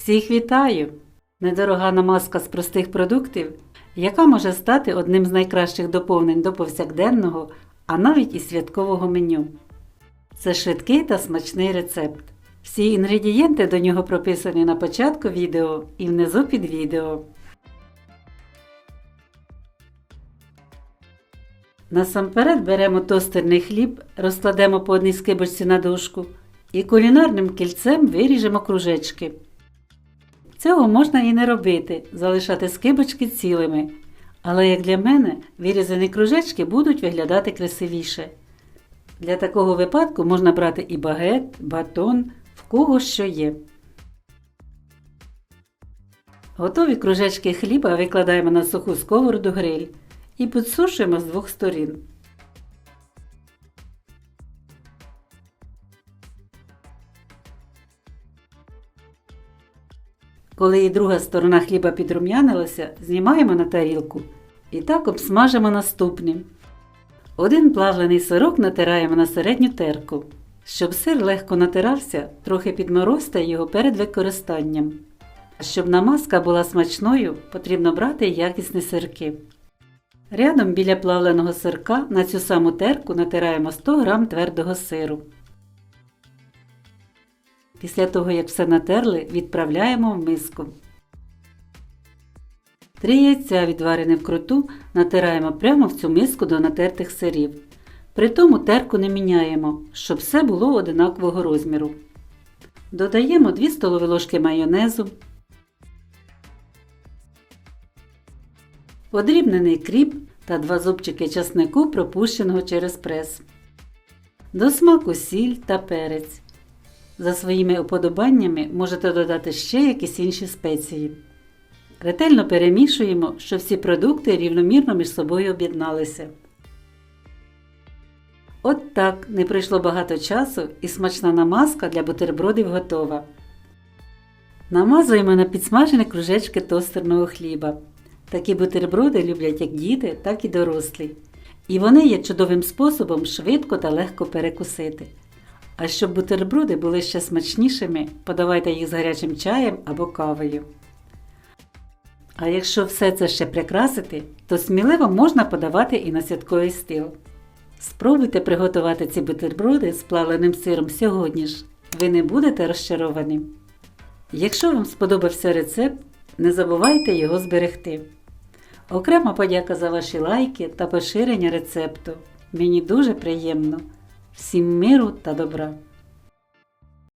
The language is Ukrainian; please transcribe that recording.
Всіх вітаю! Недорога намазка з простих продуктів, яка може стати одним з найкращих доповнень до повсякденного, а навіть і святкового меню. Це швидкий та смачний рецепт. Всі інгредієнти до нього прописані на початку відео і внизу під відео. Насамперед беремо тостерний хліб, розкладемо по одній скибочці на дошку і кулінарним кільцем виріжемо кружечки. Цього можна і не робити, залишати скибочки цілими. Але як для мене, вирізані кружечки будуть виглядати красивіше. Для такого випадку можна брати і багет, батон, в кого що є. Готові кружечки хліба викладаємо на суху сковороду гриль і підсушуємо з двох сторін. Коли і друга сторона хліба підрум'янилася, знімаємо на тарілку і так обсмажимо наступним. Один плавлений сирок натираємо на середню терку. Щоб сир легко натирався, трохи підморозьте його перед використанням. Щоб намазка була смачною, потрібно брати якісні сирки. Рядом біля плавленого сирка на цю саму терку натираємо 100 г твердого сиру. Після того, як все натерли, відправляємо в миску. Три яйця, відварені вкруту, натираємо прямо в цю миску до натертих сирів. При тому терку не міняємо, щоб все було одинакового розміру. Додаємо 2 столові ложки майонезу, подрібнений кріп та 2 зубчики часнику, пропущеного через прес. До смаку сіль та перець. За своїми уподобаннями можете додати ще якісь інші спеції. Ретельно перемішуємо, щоб всі продукти рівномірно між собою об'єдналися. От так не пройшло багато часу і смачна намазка для бутербродів готова. Намазуємо на підсмажені кружечки тостерного хліба. Такі бутерброди люблять як діти, так і дорослі. І вони є чудовим способом швидко та легко перекусити. А щоб бутерброди були ще смачнішими, подавайте їх з гарячим чаєм або кавою. А якщо все це ще прикрасити, то сміливо можна подавати і на святковий стіл. Спробуйте приготувати ці бутерброди з плавленим сиром сьогодні ж. Ви не будете розчаровані. Якщо вам сподобався рецепт, не забувайте його зберегти. Окрема подяка за ваші лайки та поширення рецепту. Мені дуже приємно. Всім миру та добра!